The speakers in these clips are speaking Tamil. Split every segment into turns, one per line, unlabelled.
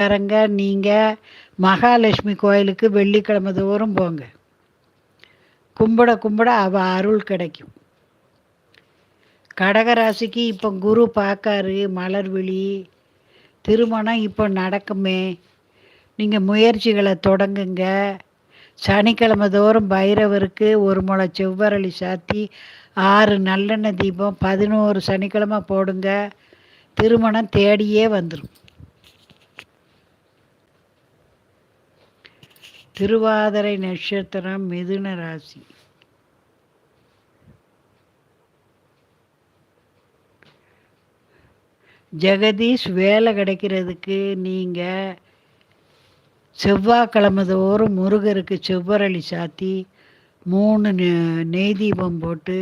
காரங்க நீங்கள் மகாலட்சுமி கோயிலுக்கு வெள்ளிக்கிழமை தோறும் போங்க. கும்பிட கும்பிட அவள் அருள் கிடைக்கும். கடகராசிக்கு இப்போ குரு பார்க்காரு மலர்விழி திருமணம் இப்போ நடக்குமே. நீங்கள் முயற்சிகளை தொடங்குங்க. சனிக்கிழமை தோறும் பைரவருக்கு ஒரு முளை செவ்வரளி சாத்தி ஆறு நல்லெண்ணெய் தீபம் பதினோரு சனிக்கிழமை போடுங்க. திருமணம் தேடியே வந்துடும் திருவாதிரை நட்சத்திரம் மிதுன ராசி. ஜெகதீஷ் வேலை கிடைக்கிறதுக்கு நீங்கள் செவ்வாய்க்கிழமை தோறும் முருகருக்கு செவ்வரளி சாத்தி மூணு நெய் தீபம் போட்டு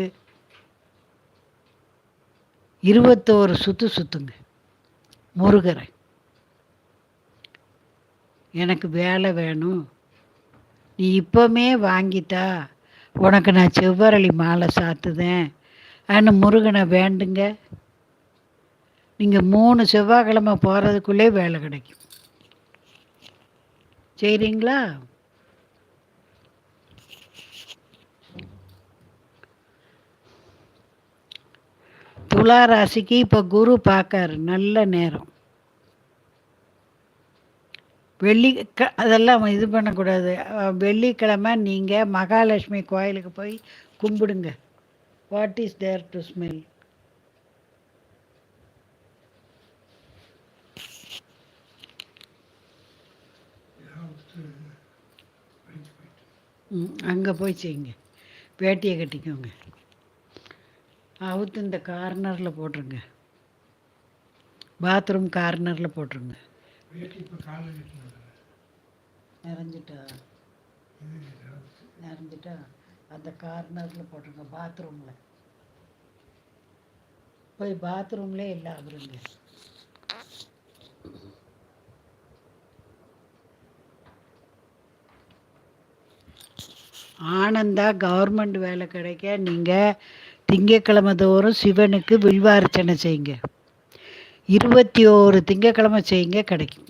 இருபத்தோரு சுற்று சுற்றுங்க முருகரை. எனக்கு வேலை வேணும். நீ இப்போமே வாங்கிட்டா உனக்கு நான் செவ்வரளி மாலை சாத்துதேன். ஆனால் முருகனை வேண்டுங்க. நீங்கள் மூணு செவ்வாய்க்கிழமை போகிறதுக்குள்ளே வேலை கிடைக்கும். செய்கிறீங்களா துலா ராசிக்கு இப்போ குரு பார்க்காரு. நல்ல நேரம். வெள்ளி க அதெல்லாம் இது பண்ணக்கூடாது. வெள்ளிக்கிழமை நீங்கள் மகாலட்சுமி கோயிலுக்கு போய் கும்பிடுங்க. What is there to smell அங்கே போய் செய்யுங்க. வேட்டியை கட்டிக்கோங்க. அவுத்து இந்த கார்னரில் போட்டுருங்க. பாத்ரூம் கார்னரில் போட்டுருங்க. நிறைஞ்சிட்டா? நிறைஞ்சிட்டா? அந்த கார்னரில் போட்டுருங்க பாத்ரூமில் போய் பாத்ரூம்லேயே இல்லை அவருங்க. ஆனந்தா கவர்மெண்ட் வேலை கிடைக்க நீங்கள் திங்கக்கிழமை தோறும் சிவனுக்கு வில்வார்ச்சனை செய்யுங்க. இருபத்தி ஓரு திங்கக்கிழமை செய்யுங்க கிடைக்கும்.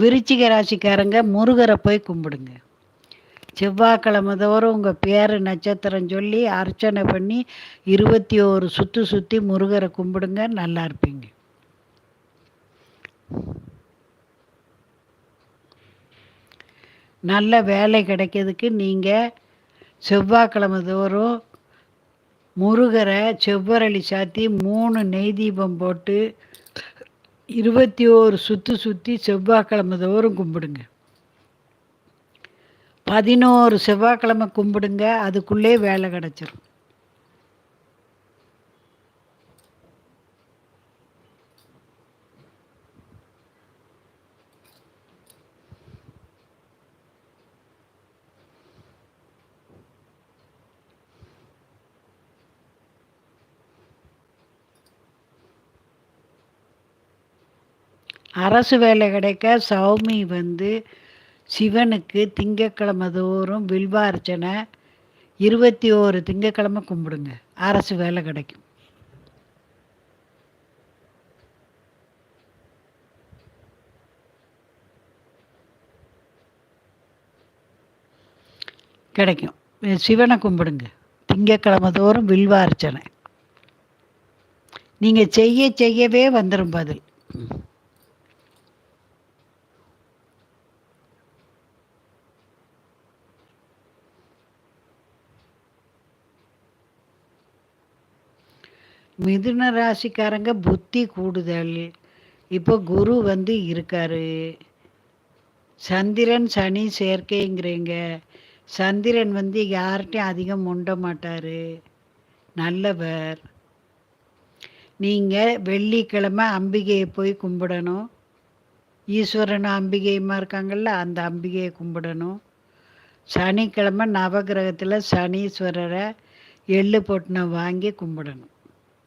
விருச்சிக ராசிக்காரங்க முருகரை போய் கும்பிடுங்க. செவ்வாய்க்கிழமை தோறும் உங்கள் பேர் நட்சத்திரம் சொல்லி அர்ச்சனை பண்ணி இருபத்தி ஒரு சுற்றி சுற்றி முருகரை கும்பிடுங்க நல்லா இருப்பீங்க. நல்ல வேலை கிடைக்கிறதுக்கு நீங்கள் செவ்வாய்க்கிழமை தோறும் முருகரை செவ்வரளி சாத்தி மூணு நெய் தீபம் போட்டு இருபத்தி ஓரு சுற்றி சுற்றி செவ்வாய்க்கிழமை தோறும் கும்பிடுங்க. பதினோரு செவ்வாய்க்கிழமை கும்பிடுங்க அதுக்குள்ளே வேலை கிடச்சிரும். அரசு வேலை கிடைக்க சௌமி வந்து சிவனுக்கு திங்கக்கிழமை தோறும் வில்வார்ச்சனை இருபத்தி ஓரு திங்கக்கிழமை கும்பிடுங்க. அரசு வேலை கிடைக்கும். கிடைக்கும். சிவனை கும்பிடுங்க. திங்கக்கிழமை தோறும் வில்வார்ச்சனை நீங்கள் செய்ய செய்யவே வந்துடும் பதில். மிதுன ராசிக்காரங்க புத்தி கூடுதல். இப்போ குரு வந்து இருக்காரு. சந்திரன் சனி சேர்க்கைங்கிறீங்க. சந்திரன் வந்து யார்கிட்டையும் அதிகம் முண்ட மாட்டார். நல்லவர். நீங்கள் வெள்ளிக்கிழமை அம்பிகையை போய் கும்பிடணும். ஈஸ்வரனும் அம்பிகையுமா இருக்காங்கள்ல அந்த அம்பிகையை கும்பிடணும். சனிக்கிழமை நவகிரகத்தில் சனீஸ்வரரை எள்ளு பொட்டினம் வாங்கி கும்பிடணும்.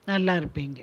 நல்லா இருப்பீங்க.